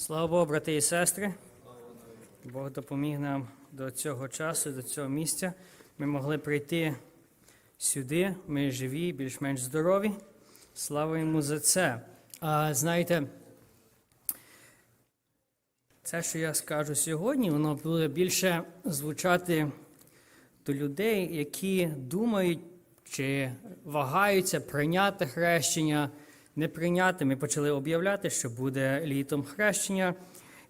Слава Богу, брати і сестри. Бог допоміг нам до цього часу, до цього місця. Ми могли прийти сюди. Ми живі, більш-менш здорові. Слава йому за це. А знаєте, це, що я скажу сьогодні, воно буде більше звучати до людей, які думають чи вагаються прийняти хрещення, не прийняти. Ми почали об'являти, що буде літом хрещення.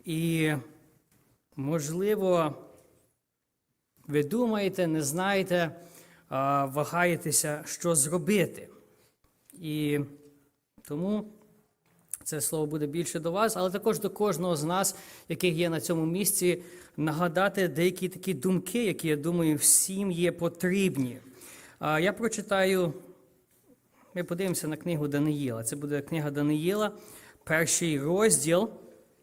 І, можливо, ви думаєте, не знаєте, вагаєтеся, що зробити. І тому це слово буде більше до вас, але також до кожного з нас, яких є на цьому місці, нагадати деякі такі думки, які, я думаю, всім є потрібні. Я прочитаю, ми подивимося на книгу Даниїла. Це буде книга Даниїла, перший розділ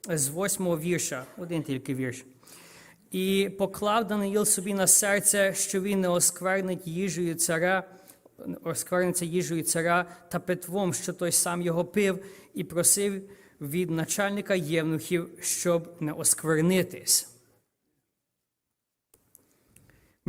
з восьмого вірша, один тільки вірш. І поклав Даниїл собі на серце, що він не осквернить їжею царя, оскверниться їжею царя та питвом, що той сам його пив, і просив від начальника євнухів, щоб не осквернитись.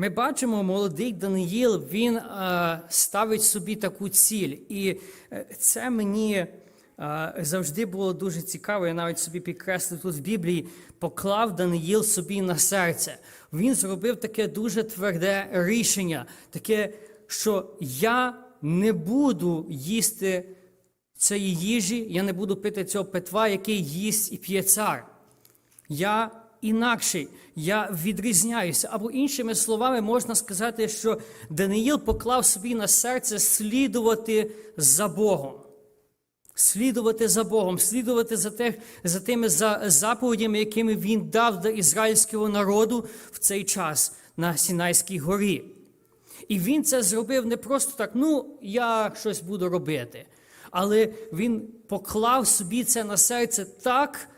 Ми бачимо, молодий Даниїл, він е, ставить собі таку ціль. І е, це мені е, завжди було дуже цікаво. Я навіть собі підкреслив тут в Біблії, поклав Даниїл собі на серце. Він зробив таке дуже тверде рішення, таке, що я не буду їсти цієї їжі, я не буду пити цього питва, який їсть і п'є цар. Я інакший, я відрізняюся. Або іншими словами, можна сказати, що Даниїл поклав собі на серце слідувати за Богом. Слідувати за Богом, слідувати за, тих, за тими за, заповідями, якими він дав до ізраїльського народу в цей час на Сінайській горі. І він це зробив не просто так, ну, я щось буду робити. Але він поклав собі це на серце так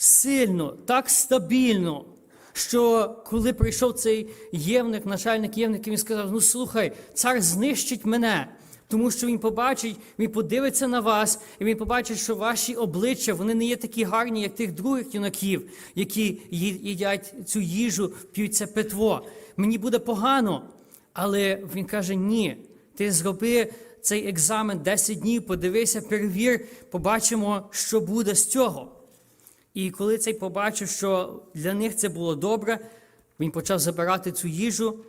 сильно, так стабільно, що коли прийшов цей євник, начальник євників, він сказав: Ну слухай, цар знищить мене. Тому що він побачить, він подивиться на вас, і він побачить, що ваші обличчя вони не є такі гарні, як тих других юнаків, які їдять цю їжу, п'ють це питво. Мені буде погано. Але він каже: ні, ти зроби цей екзамен 10 днів, подивися, перевір, побачимо, що буде з цього. І коли цей побачив, що для них це було добре, він почав забирати цю їжу,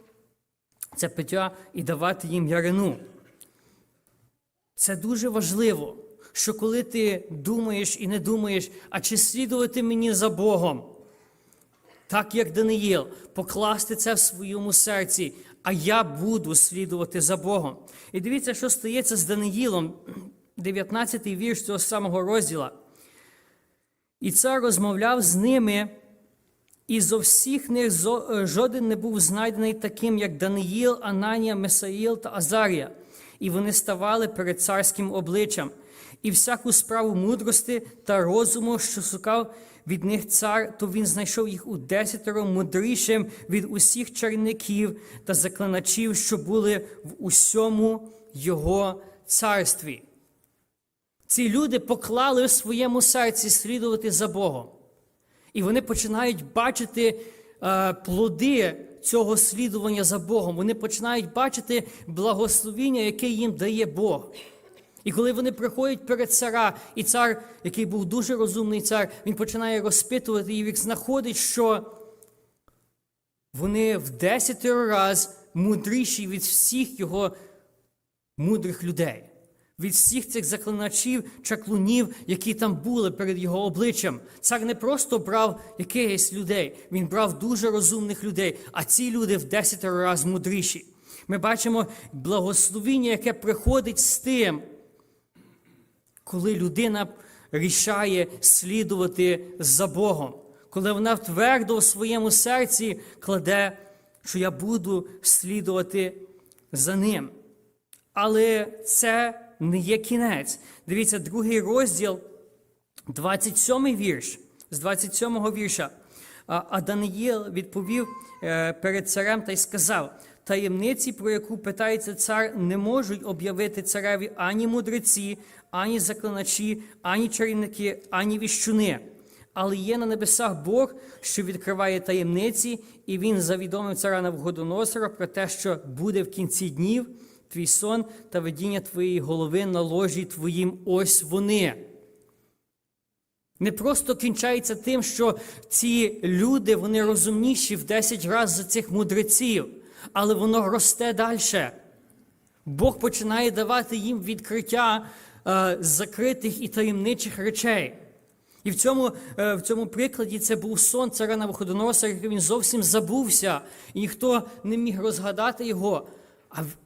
це пиття і давати їм ярину. Це дуже важливо, що коли ти думаєш і не думаєш, а чи слідувати мені за Богом, так як Даниїл, покласти це в своєму серці, а я буду слідувати за Богом. І дивіться, що стається з Даниїлом, 19-й вірш цього самого розділа. І цар розмовляв з ними, і зо всіх них жоден не був знайдений таким, як Даниїл, Ананія, Месаїл та Азарія. І вони ставали перед царським обличчям, і всяку справу мудрости та розуму, що шукав від них цар, то він знайшов їх у десятеро мудрішим від усіх чарівників та заклиначів, що були в усьому його царстві. Ці люди поклали в своєму серці слідувати за Богом. І вони починають бачити е, плоди цього слідування за Богом. Вони починають бачити благословіння, яке їм дає Бог. І коли вони приходять перед цара, і цар, який був дуже розумний цар, він починає розпитувати і він знаходить, що вони в десятеро раз мудріші від всіх його мудрих людей від всіх цих заклиначів, чаклунів, які там були перед його обличчям. Цар не просто брав якихось людей, він брав дуже розумних людей, а ці люди в десятеро разів мудріші. Ми бачимо благословіння, яке приходить з тим, коли людина рішає слідувати за Богом, коли вона твердо в своєму серці кладе, що я буду слідувати за ним. Але це не є кінець. Дивіться, другий розділ, 27 вірш, з 27 го вірша. А Даниїл відповів е, перед царем та й сказав: таємниці, про яку питається цар, не можуть об'явити цареві ані мудреці, ані заклиначі, ані чарівники, ані віщуни. Але є на небесах Бог, що відкриває таємниці, і він завідомив цара Навуходоносора про те, що буде в кінці днів твій сон та видіння твоєї голови на ложі твоїм. Ось вони. Не просто кінчається тим, що ці люди вони розумніші в 10 разів за цих мудреців, але воно росте далі. Бог починає давати їм відкриття е, закритих і таємничих речей. І в цьому, е, в цьому прикладі це був сон царя Навуходоносора, який він зовсім забувся, і ніхто не міг розгадати його.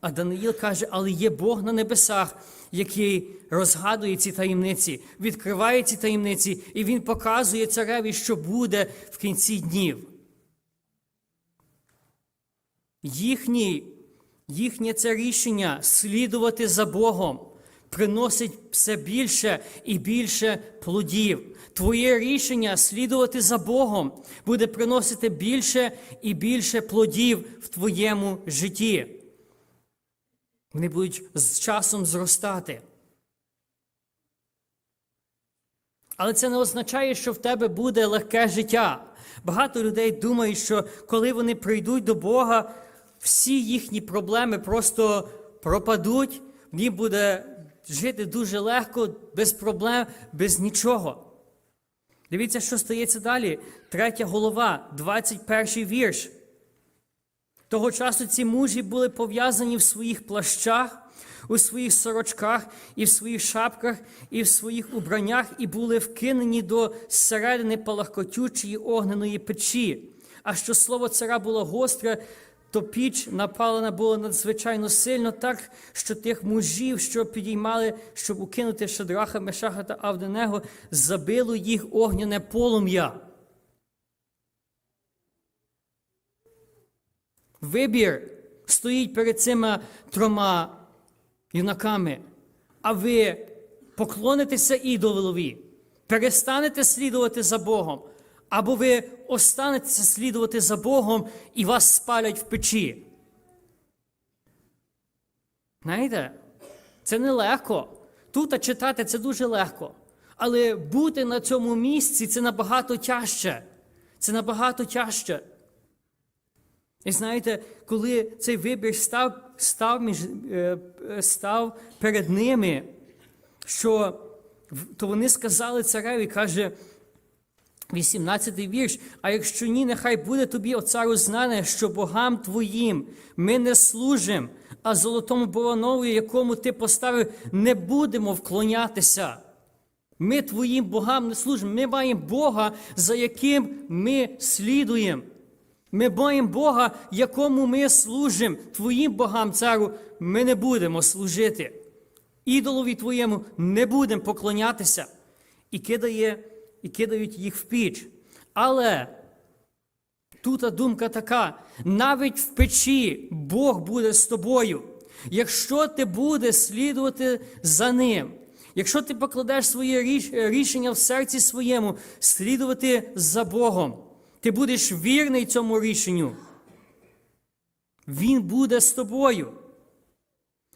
А, Даниїл каже, але є Бог на небесах, який розгадує ці таємниці, відкриває ці таємниці, і він показує цареві, що буде в кінці днів. Їхній, їхнє це рішення слідувати за Богом приносить все більше і більше плодів. Твоє рішення слідувати за Богом буде приносити більше і більше плодів в твоєму житті. Вони будуть з часом зростати. Але це не означає, що в тебе буде легке життя. Багато людей думають, що коли вони прийдуть до Бога, всі їхні проблеми просто пропадуть, їм буде жити дуже легко, без проблем, без нічого. Дивіться, що стається далі. Третя голова, 21 вірш. Того часу ці мужі були пов'язані в своїх плащах, у своїх сорочках, і в своїх шапках, і в своїх убраннях, і були вкинені до середини палахкотючої огненої печі. А що слово цара було гостре, то піч напалена була надзвичайно сильно, так що тих мужів, що підіймали, щоб укинути Шадраха, Мешаха та Авденего, забило їх огняне полум'я. Вибір стоїть перед цими трьома юнаками, а ви поклонитеся ідолові, перестанете слідувати за Богом, або ви останетеся слідувати за Богом і вас спалять в печі. Знаєте, це нелегко. Тут читати це дуже легко. Але бути на цьому місці це набагато тяжче. Це набагато тяжче. І знаєте, коли цей вибір став став, між, е, став перед ними, що, то вони сказали цареві, каже, 18-й вірш, а якщо ні, нехай буде тобі, о цару, знане, що богам твоїм ми не служимо, а золотому Богонові, якому ти поставив, не будемо вклонятися. Ми твоїм богам не служимо. Ми маємо Бога, за яким ми слідуємо. Ми маємо Бога, якому ми служимо. Твоїм богам, цару, ми не будемо служити. Ідолові твоєму не будемо поклонятися. І кидає, і кидають їх в піч. Але тут думка така: навіть в печі Бог буде з тобою. Якщо ти будеш слідувати за ним, якщо ти покладеш своє рішення в серці своєму, слідувати за Богом. Ти будеш вірний цьому рішенню. Він буде з тобою.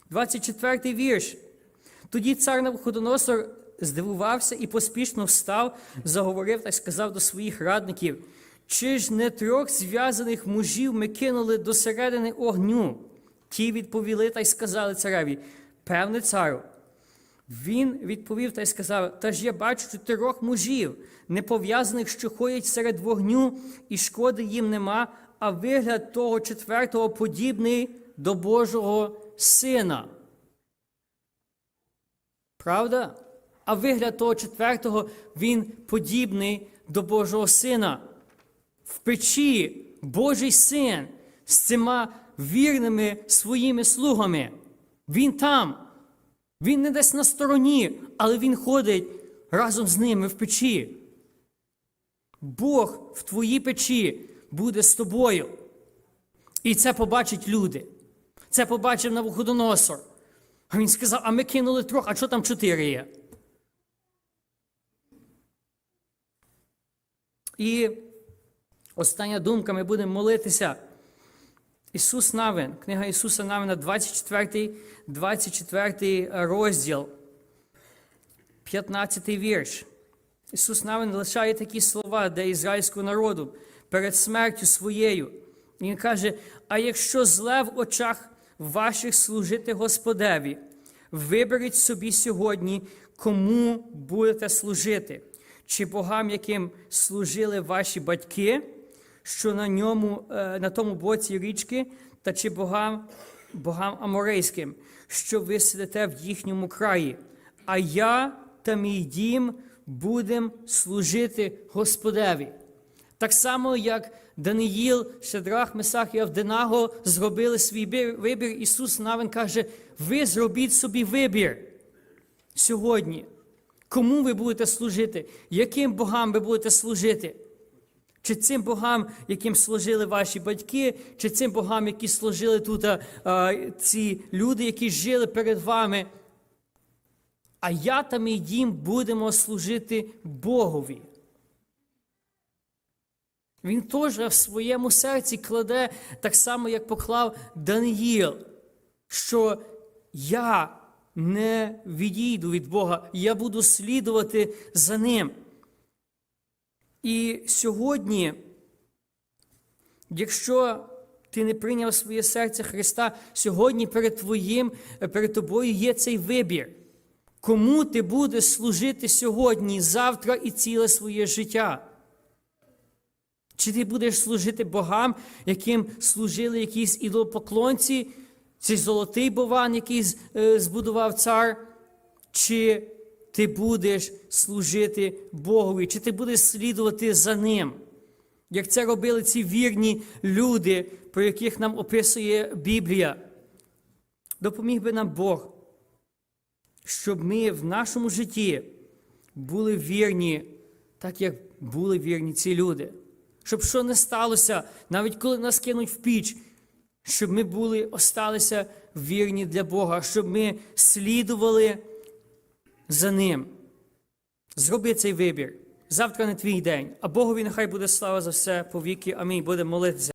24 й вірш. Тоді цар Навуходоносор здивувався і поспішно встав, заговорив та сказав до своїх радників: Чи ж не трьох зв'язаних мужів ми кинули до середини огню? Ті відповіли та й сказали цареві: Певне, царю. Він відповів та й сказав: Та ж я бачу чотирьох мужів, непов'язаних, що ходять серед вогню, і шкоди їм нема, а вигляд того четвертого подібний до Божого сина. Правда? А вигляд того четвертого, він подібний до Божого сина. В печі Божий син з цими вірними своїми слугами. Він там. Він не десь на стороні, але він ходить разом з ними в печі. Бог в твоїй печі буде з тобою. І це побачать люди. Це побачив Навуходоносор. А він сказав: а ми кинули трьох, а що там чотири є? І остання думка, ми будемо молитися. Ісус Навин, книга Ісуса Навина, 24 24 розділ, 15 вірш. Ісус Навин лишає такі слова для ізраїльського народу перед смертю своєю. І Він каже: а якщо зле в очах ваших служити Господеві, виберіть собі сьогодні, кому будете служити, чи богам, яким служили ваші батьки, що на ньому, е, на тому боці річки, та чи богам, богам аморейським, що ви сидите в їхньому краї. А я та мій дім будем служити Господеві. Так само, як Даниїл, Шедрах, Месах і Авденаго зробили свій вибір, Ісус навин каже: ви зробіть собі вибір сьогодні. Кому ви будете служити? Яким богам ви будете служити? Чи цим богам, яким служили ваші батьки, чи цим богам, які служили тут а, а, ці люди, які жили перед вами? А я та мій дім будемо служити Богові. Він теж в своєму серці кладе так само, як поклав Даниїл, що я не відійду від Бога, я буду слідувати за ним. І сьогодні, якщо ти не прийняв своє серце Христа, сьогодні перед твоїм, перед тобою є цей вибір. Кому ти будеш служити сьогодні, завтра і ціле своє життя? Чи ти будеш служити богам, яким служили якісь ідолопоклонці, цей золотий бован, який е, збудував цар? Чи ти будеш служити Богові, чи ти будеш слідувати за ним? Як це робили ці вірні люди, про яких нам описує Біблія? Допоміг би нам Бог, щоб ми в нашому житті були вірні, так як були вірні ці люди. Щоб що не сталося, навіть коли нас кинуть в піч, щоб ми були, осталися вірні для Бога, щоб ми слідували за Ним. Зроби цей вибір. Завтра не твій день, а Богові нехай буде слава за все повіки. Амінь. Будемо молитися.